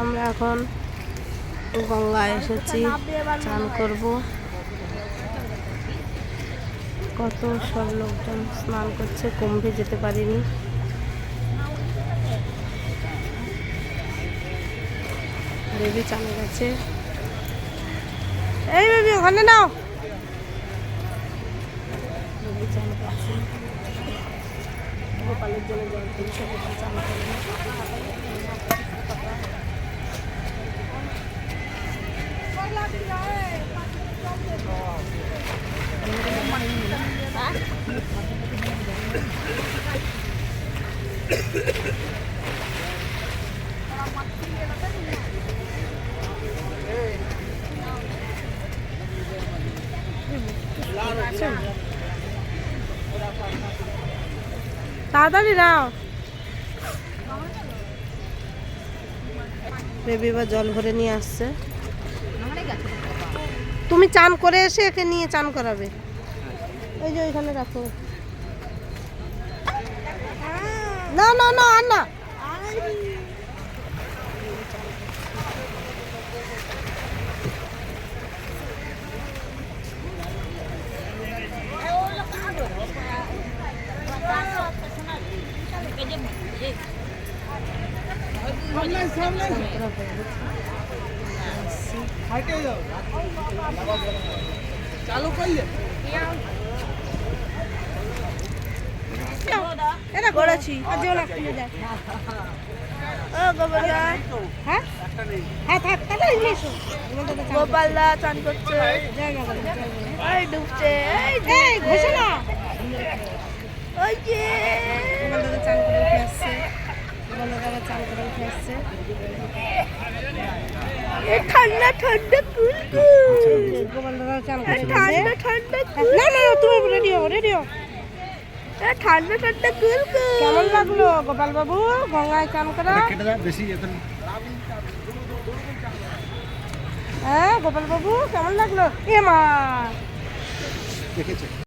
আমরা এখন গঙ্গায় এসেছি, চান করব। কত সব লোকজন স্নান করছে, কুম্ভে যেতে পারিনি। বেবি চানে গেছে। এই বেবি ওখানে নাও। চান গোপালের জন্য জল তুলছে, গোপাল চান তাড়াতাড়ি নাও। বেবি এবার জল ভরে নিয়ে আসছে। তুমি চান করে এসে একে নিয়ে চান করাবে। ওই যে ওইখানে রাখো। না না না আর না চালু করলে গোপাল হ্যাঁ? হ্যাঁ দা চান করছে। ডুবছে এই ঘষে না ওই যে। চান করে উঠে আসছে। গোপাল চান করে উঠে আসছে। ঠান্ডা ঠান্ডা কুল গোপাল দাদা চান করে ঠান্ডা ঠান্ডা না না তুমি রেডি হও রেডি হও। ঠান্ডা ঠান্ডা কুল কেমন লাগল গোপাল বাবু গঙ্গায় চান করা? বেশি হ্যাঁ গোপাল বাবু কেমন লাগল? এ মা! দেখেছে।